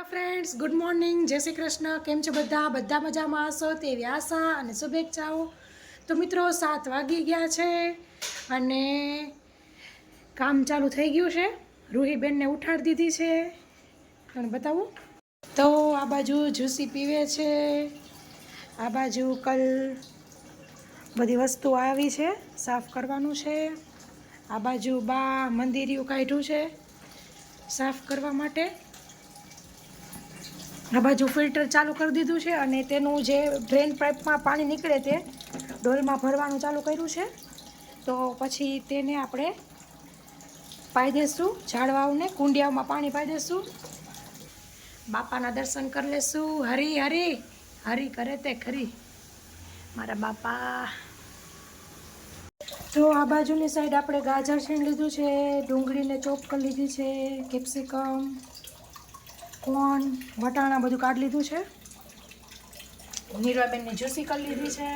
Hello friends, good morning. જય શ્રી કૃષ્ણ. કેમ છો બધા? બધા મજામાં હશો? તેવી આશા અને શુભેચ્છાઓ. તો મિત્રો, સાત વાગી ગયા છે અને કામ ચાલુ થઈ ગયું છે. રૂહીબેનને ઉઠાડી દીધી છે. તમને બતાવું. તો આ બાજુ જ્યુસી પીવે છે. આ બાજુ કલ બધી વસ્તુ આવી છે, સાફ કરવાનું છે. આ બાજુ બા મંદિરિયું કાઢ્યું છે, સાફ કરવા માટે. આ બાજુ ફિલ્ટર ચાલુ કરી દીધું છે અને તેનું જે ડ્રેન પાઇપમાં પાણી નીકળે તે ડોલમાં ભરવાનું ચાલુ કર્યું છે. તો પછી તેને આપણે પાઈ દઈશું ઝાડવાઓને કુંડિયાઓમાં પાણી પાઈ દઈશું બાપાના દર્શન કરી લેશું. હરી હરી હરી કરે તે ખરી. મારા બાપા. તો આ બાજુની સાઈડ આપણે ગાજર છીણ લીધું છે, ડુંગળીને ચોપ કરી લીધી છે, કેપ્સિકમ. કોણ વટાણા બધું કાઢી લીધું છે? નીરવાબેનને જ્યુસી કરી લીધી છે.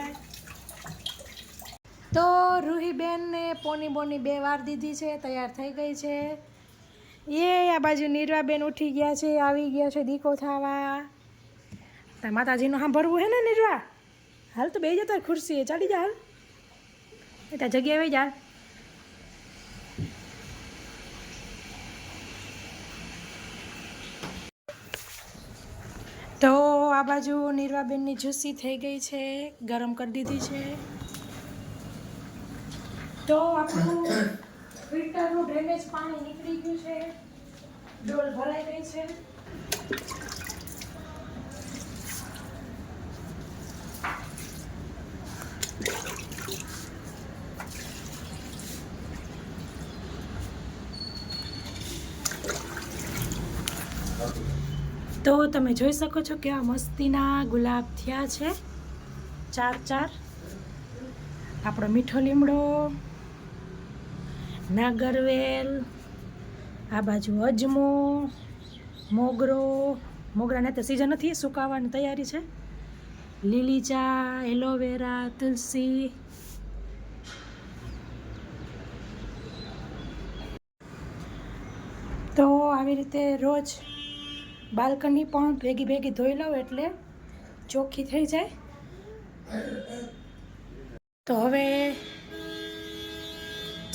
તો રૂહીબેનને પોની બોની બે વાર દીધી છે તૈયાર થઈ ગઈ છે. એ આ બાજુ નીરવાબેન ઉઠી ગયા છે આવી ગયા છે દીકો થવા. તાર માતાજીનું સાંભળવું હે ને નીરવા? હાલ તો બે જતા ખુરશીએ ચાલી જા હાલ. એ ત્યાં જગ્યાએ જા તો આ બાજુ નીરવાબેનની જુસ્સી થઈ ગઈ છે, ગરમ કરી દીધી છે. તો આપણું ફિલ્ટરનું ડ્રેનેજ પાણી નીકળી ગયું છે. ડોલ ભરાઈ ગઈ છે. તો તમે જોઈ શકો છો કે આ મસ્તીના ગુલાબ થયા છે. ચાર ચાર. આપણો મીઠો લીમડો, નાગરવેલ, આ બાજુ અજમો, મોગરો મોગરાને તો સિઝન નથી, સુકાવાની તૈયારી છે. લીલી ચા એલોવેરા, તુલસી. તો આવી રીતે રોજ બાલ્કની પણ ભેગી ભેગી ધોઈ લઉં એટલે ચોખ્ખી થઈ જાય. તો હવે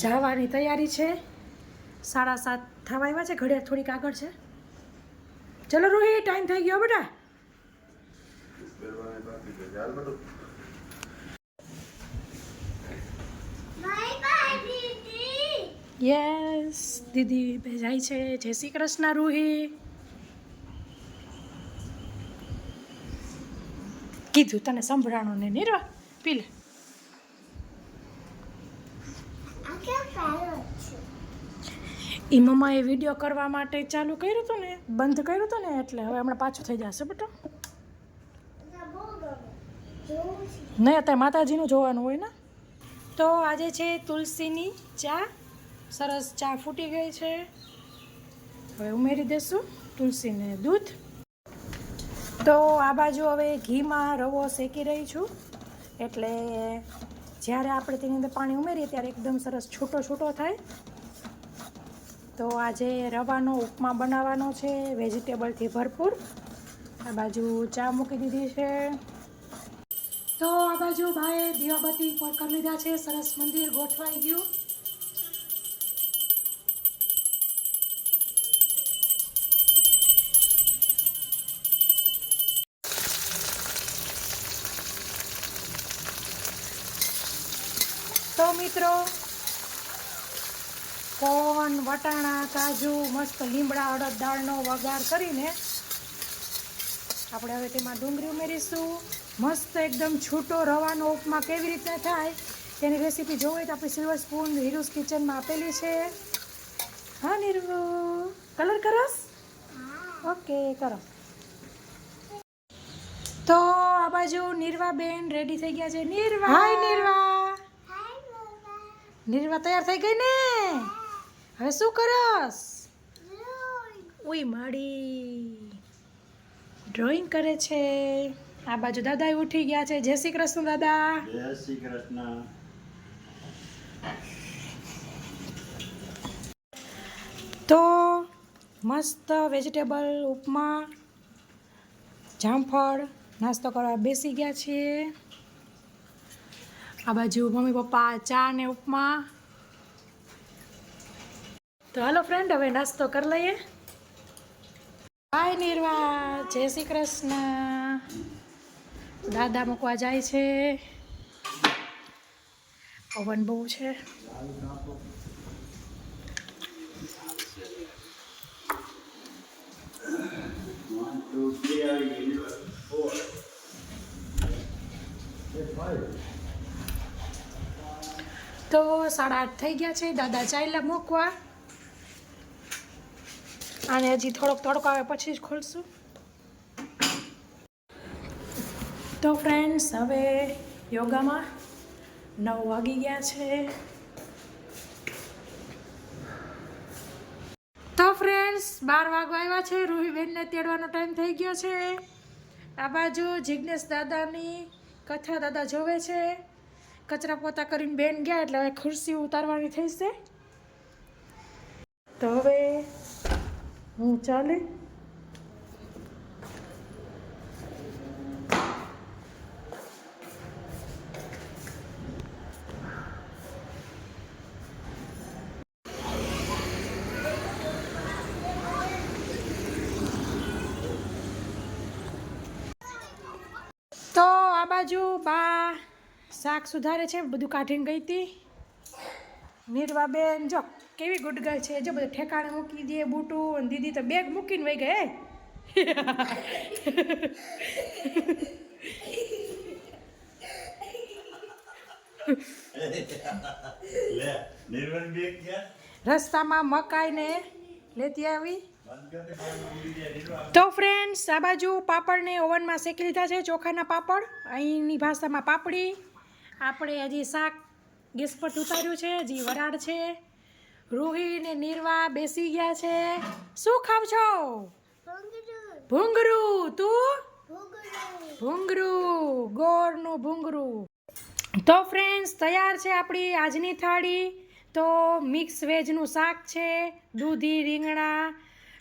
જવાની તૈયારી છે. સાડા સાત થવા આવ્યા છે. ઘડિયાળ થોડીક આગળ છે. ચલો રોહી, ટાઈમ થઈ ગયો બેટા. યસ દીદી બે જાય છે. જય શ્રી કૃષ્ણ, રૂહી. કીધું, તને સંભળાણું ને નીરવા પી લે. એ મમ્માએ વીડિયો કરવા માટે ચાલુ કર્યું હતું ને, બંધ કર્યું હતું ને, એટલે હવે હમણાં પાછું થઈ જશે બેટા. નહીં, અત્યારે માતાજીનું જોવાનું હોય ને. તો આજે છે તુલસીની ચા. સરસ ચા ફૂટી ગઈ છે. હવે ઉમેરી દેશું તુલસીને દૂધ. તો આ બાજુ હવે ઘીમાં રવો શેકી રહી છું. એટલે જ્યારે આપણે તેની અંદર પાણી ઉમેરીએ ત્યારે એકદમ સરસ છૂટો છૂટો થાય. તો આજે રવાનો ઉપમા બનાવવાનો છે વેજીટેબલથી ભરપૂર. આ બાજુ ચા મૂકી દીધી છે. તો આ બાજુ ભાઈએ દીવાબત્તી પર કરી લીધા છે, સરસ મંદિર ગોઠવાઈ ગયું. તો મિત્રો, કોન, વટાણા, કાજુ, મસ્ત લીમડા, અડદ દાળનો વઘાર કરીને આપણે હવે તેમાં ડુંગળી ઉમેરીશું. મસ્ત એકદમ છૂટો રવાનો ઉપમા કેવી રીતે થાય તેની રેસીપી જોવી તો આપણી સિલ્વર સ્પૂન હીરુસ કિચનમાં આપેલી છે. હા, નીરુ કલર કરસ? ઓકે, કરો. તો આ બાજુ નિર્વા બેન રેડી થઈ ગયા છે. નિર્વા! હાય નિર્વા! નિર્વા તૈયાર થઈ ગઈ ને? હવે શું કરસ? ઉઈ માડી. ડ્રોઈંગ કરે છે. આ બાજુ દાદા ઉઠી ગયા છે. જય શ્રી કૃષ્ણ દાદા. જય શ્રી કૃષ્ણ. તો મસ્ત વેજીટેબલ ઉપમા જામફળ નાસ્તો કરવા બેસી ગયા છીએ. આ બાજુ મમ્મી પપ્પા, ચા ને ઉપમા. તો હાલો ફ્રેન્ડ હવે નાસ્તો કરી લઈએ. હાય નિર્વા, જય શ્રી કૃષ્ણ. દાદા મૂકવા જાય છે. પવન બહુ છે. તો સાડા આઠ થઈ ગયા છે. દાદા ચાલ્યા મૂકવા. અને હજી થોડોક તડકો આવે પછી જ ખોલશું. તો ફ્રેન્ડ્સ હવે યોગામાં નવ વાગી ગયા છે. તો ફ્રેન્ડ્સ બાર વાગવા આવ્યા છે. રૂહીબેનને તેડવાનો ટાઈમ થઈ ગયો છે. આ બાજુ જિજ્ઞેશ દાદાની કથા દાદા જોવે છે. કચરા પોતા કરીને બેન ગયા એટલે હવે ખુરશી ઉતારવાની થઈ છે. તો હવે હું ચાલે? તો આ બાજુ બા શાક સુધારે છે બધું કાઢીને ગઈ હતી. નીરવાબેન જો કેવી ગુડ ગર્લ છે. જો બધું ઠેકાણે મૂકી દે બૂટું અને દીદી તો બેગ મૂકીને વહી ગઈ ક્યાં? રસ્તામાં મકાઈ ને લેતી આવી. તો ફ્રેન્ડ્સ આ બાજુ પાપડને ઓવનમાં શેકી લીધા છે ચોખાના પાપડ. અહીંની ભાષામાં પાપડી. આપણે હજી શાક ગેસ પર ઉતાર્યું છે, હજી વરાળ છે. રૂહી ને નિર્વા બેસી ગયા છે. શું ખાવ છો? ભૂંગરું તું? ભૂંગરું ગોળનું ભૂંગરું તો ફ્રેન્ડ્સ તૈયાર છે આપણી આજની થાળી. તો મિક્સ વેજનું શાક છે, દૂધી, રીંગણા,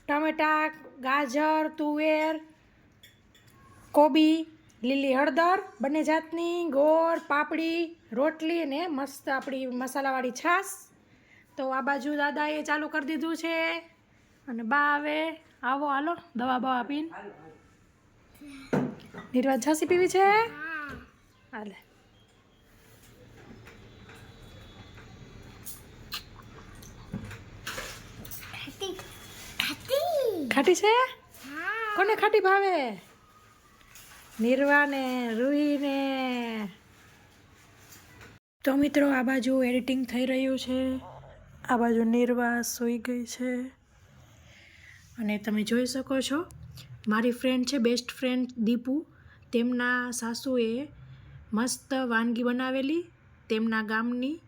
ટમેટા, ગાજર, તુવેર, કોબી. લીલી હળદર બંને જાતની ગોળ પાપડી રોટલી અને મસ્ત આપણી મસાલાવાળી છાશ. તો આ બાજુ દાદાએ ચાલુ કરી દીધું છે. અને બા આવે. આવો હાલો દવા બવા પીને. નિર્વાજ છાસી પીવી છે? હાલે. ખાટી. છે? કોને ખાટી ભાવે? નિર્વાને, રૂહીને. તો મિત્રો, આ બાજુ એડિટિંગ થઈ રહ્યું છે. આ બાજુ નિર્વા સૂઈ ગઈ છે. અને તમે જોઈ શકો છો, મારી ફ્રેન્ડ છે બેસ્ટ ફ્રેન્ડ દીપુ. તેમના સાસુએ મસ્ત વાનગી બનાવેલી તેમના ગામની.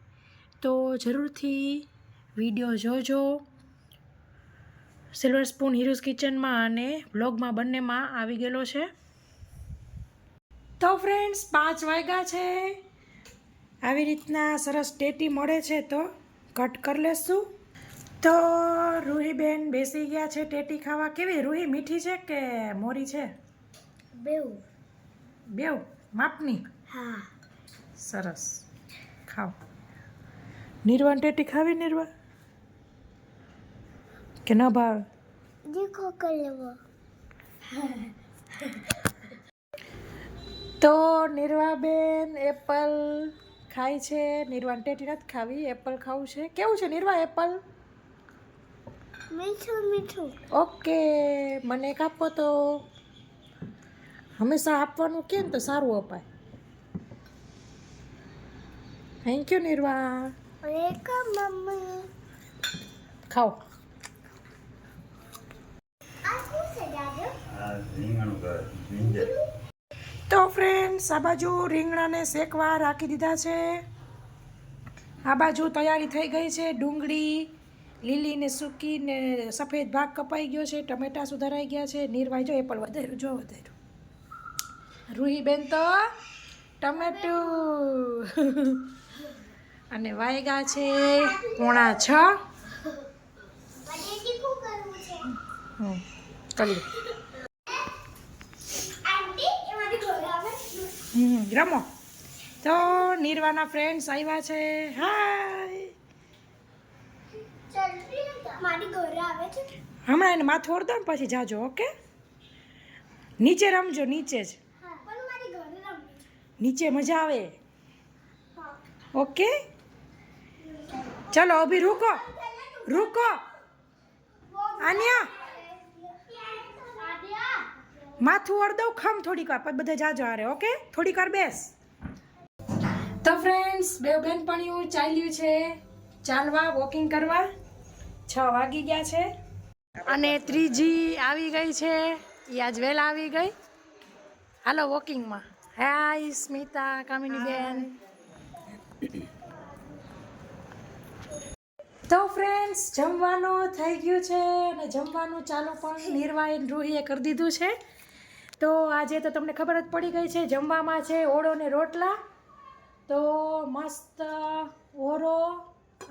તો જરૂરથી વીડિયો જોજો. સિલ્વર સ્પૂન હીરોઝ કિચનમાં અને બ્લોગમાં બંનેમાં આવી ગયેલો છે. તો ફ્રેન્ડ્સ પાંચ વાગ્યા છે. આવી રીતના સરસ ટેટી મળે છે તો કટ કરી લેશું. તો રૂહીબેન બેસી ગયા છે ટેટી ખાવા. કેવી રૂહી મીઠી છે કે મોરી છે? બેવ બેવ માપની? હા. સરસ. ખાઓ. નિર્વાણ ટેટી ખાવી નિર્વા કે ન ભાવે? દેખો કલેવો. તો નિર્વાબેન એપલ ખાય છે. નિર્વા ટેટી નથી ખાવી. એપલ ખાવું છે. કેવું છે નિર્વા એપલ? મીઠું મીઠું. ઓકે મને એક આપો તો. હંમેશા આપવાનું કે ને તો સારું અપાય. Thank you Nirva. ખાઓ. આ શું છે દાદુ આ રીંગણું કરે નીંજર તો ફ્રેન્ડ્સ આ બાજુ રીંગણાને શેકવા રાખી દીધા છે. આ બાજુ તૈયારી થઈ ગઈ છે. ડુંગળી લીલી ને સૂકી ને સફેદ ભાગ કપાઈ ગયો છે. ટમેટા સુધારાઈ ગયા છે. નીરવાઈ જો એ પણ વધાર્યું જો વધાર્યું. રૂહીબેન તો ટમેટું. અને વાયગા છે પોણા છ. કરી લે આંટી એમાંથી ઘોડો આવે હમ રમો. તો નિર્વાના ફ્રેન્ડ્સ આવ્યા છે. હાય હમણાં એને માથું ઓળતો ને પછી જાજો ઓકે? નીચે રમજો નીચે જ. નીચે મજા આવે. ઓકે? ચલો અભી રૂકો. રૂકો. આન્યા. માથું અડદો ખમ થોડીક વાર બધા જાજો હારે ઓકે? થોડીક વાર બેસ. તો ફ્રેન્ડ્સ બે બહેનપણીઓ ચાલ્યું છે ચાલવા વોકિંગ કરવા. છ વાગી ગયા છે. અને ત્રીજી આવી ગઈ છે. એ આજ વહેલા આવી ગઈ. હાલો વોકિંગમાં હાય સ્મિતા કામિની બેન. તો ફ્રેન્ડ્સ જમવાનું થઈ ગયું છે અને જમવાનું ચાલુ પણ નિર્વાય રૂહીએ કરી દીધું છે. તો આજે તો તમને ખબર જ પડી ગઈ છે જમવામાં છે ઓળો ને રોટલા. તો મસ્ત ઓરો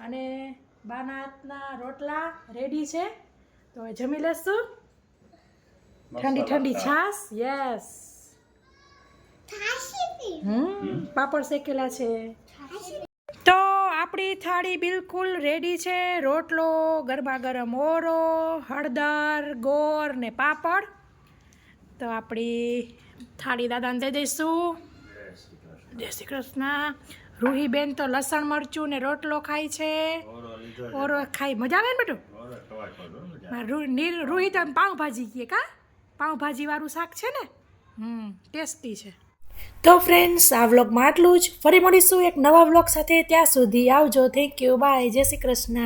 અને બાના હાથના રોટલા રેડી છે. તો જમી લેશું. ઠંડી ઠંડી છાશ યસ હમ પાપડ શેકેલા છે. તો આપણી થાળી બિલકુલ રેડી છે. રોટલો ગરબા ગરમ ઓરો હળદર ગોળ ને પાપડ. તો આપણી થાળી દાદાને દઈ દઈશું. જય શ્રી કૃષ્ણ. રૂહીબેન તો લસણ મરચું ને રોટલો ખાય છે. ઓરો ખાય. ખાઈ મજા આવે ને બેટું? રૂહી તો પાઉંભાજી કહે કા? પાઉંભાજીવાળું શાક છે ને? હમ ટેસ્ટી છે. તો ફ્રેન્ડ્સ આ વ્લોગમાં આટલું જ. ફરી મળીશું એક નવા વ્લોગ સાથે. ત્યાં સુધી આવજો. થેન્ક યુ બાય જય શ્રી કૃષ્ણ.